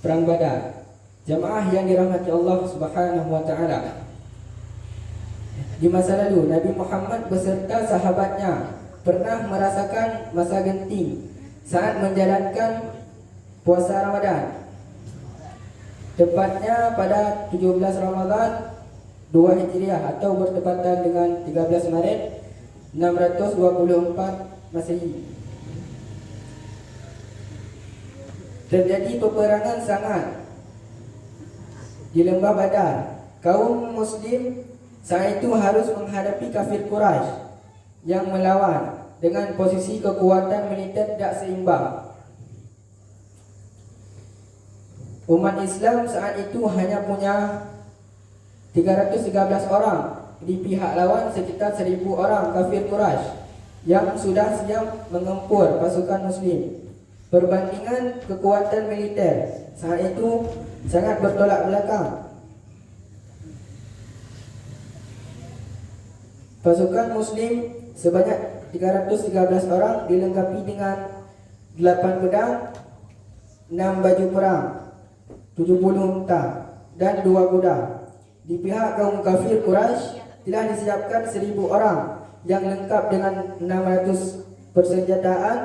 Perang Badar. Jamaah yang dirahmati Allah Subhanahu wa taala. Di masa lalu Nabi Muhammad beserta sahabatnya pernah merasakan masa genting saat menjalankan puasa Ramadan. Tepatnya pada 17 Ramadan 2 Hijriah atau bertepatan dengan 13 Maret 624 Masehi. Terjadi peperangan sangat di lembah Badar. Kaum Muslim saat itu harus menghadapi kafir Quraisy yang melawan dengan posisi kekuatan militer tidak seimbang. Umat Islam saat itu hanya punya 313 orang di pihak lawan sekitar 1000 orang kafir Quraisy yang sudah siap mengempur pasukan muslim. Perbandingan kekuatan militer saat itu sangat bertolak belakang. Pasukan muslim sebanyak 313 orang dilengkapi dengan 8 pedang, 6 baju perang, 70 unta dan 2 kuda. Di pihak kaum kafir Quraisy telah disiapkan 1000 orang yang lengkap dengan 600 persenjataan,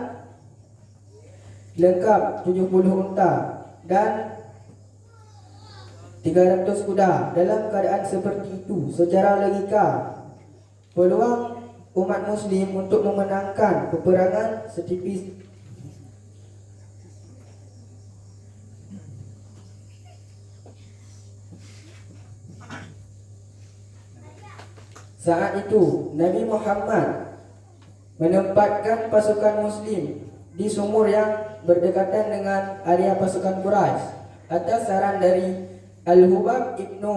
lengkap 70 unta dan 300 kuda dalam keadaan seperti itu. Secara logika peluang umat muslim untuk memenangkan peperangan setipis Saat itu Nabi Muhammad menempatkan pasukan muslim di sumur yang berdekatan dengan area pasukan Quraisy atas saran dari Al-Hubab ibnu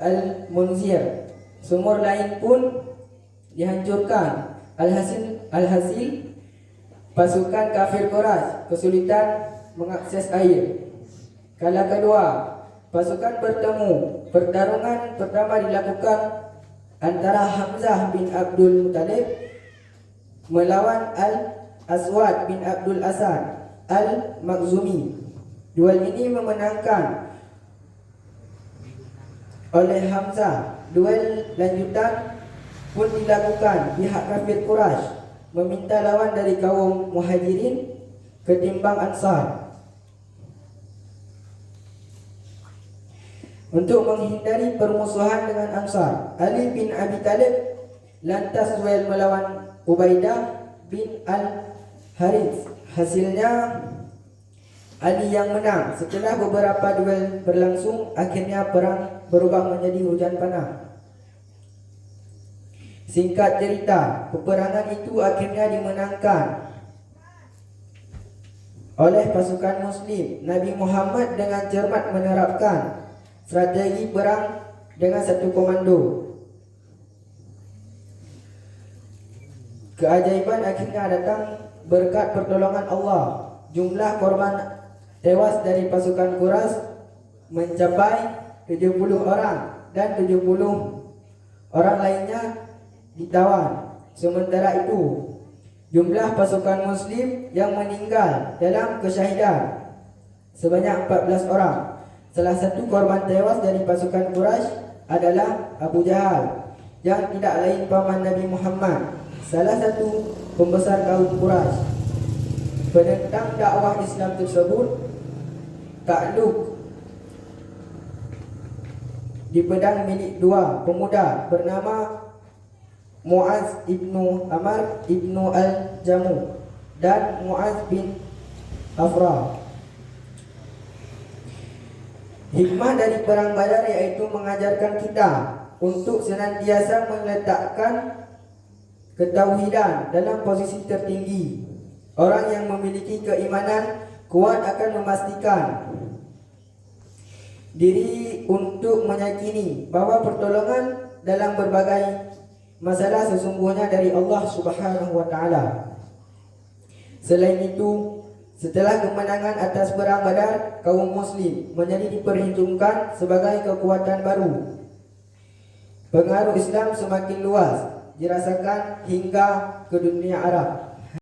Al-Munzir. Sumur lain pun dihancurkan alhasil alhasil pasukan kafir Quraisy kesulitan mengakses air. Kala kedua, pasukan bertemu. Pertarungan pertama dilakukan antara Hamzah bin Abdul Muttalib melawan Al Aswad bin Abdul Asad Al Makhzumi. Duel ini memenangkan oleh Hamzah. Duel lanjutan pun dilakukan pihak kafir Quraisy meminta lawan dari kaum Muhajirin ketimbang Ansar. Untuk menghindari permusuhan dengan Ansar, Ali bin Abi Talib lantas duel melawan Ubaidah bin Al-Harith. Hasilnya Ali yang menang. Setelah beberapa duel berlangsung, akhirnya perang berubah menjadi hujan panah. Singkat cerita, peperangan itu akhirnya dimenangkan oleh pasukan muslim. Nabi Muhammad dengan cermat menerapkan strategi perang dengan satu komando. Keajaiban akhirnya datang berkat pertolongan Allah. Jumlah korban tewas dari pasukan Quraisy mencapai 70 orang dan 70 orang lainnya ditawan. Sementara itu, jumlah pasukan muslim yang meninggal dalam kesyahidan sebanyak 14 orang. Salah satu korban tewas dari pasukan Quraisy adalah Abu Jahal yang tidak lain paman Nabi Muhammad, salah satu pembesar kaum Quraisy. Penentang dakwah Islam tersebut takluk di pedang milik dua pemuda bernama Muaz ibnu Amar ibnu Al-Jamu dan Muaz bin Afra. Hikmah dari perang Badar yaitu mengajarkan kita untuk senantiasa meletakkan ketauhidan dalam posisi tertinggi. Orang yang memiliki keimanan kuat akan memastikan diri untuk meyakini bahawa pertolongan dalam berbagai masalah sesungguhnya dari Allah Subhanahu wa taala. Selain itu, setelah kemenangan atas perang Badar, kaum muslim menjadi diperhitungkan sebagai kekuatan baru. Pengaruh Islam semakin luas dirasakan hingga ke dunia Arab.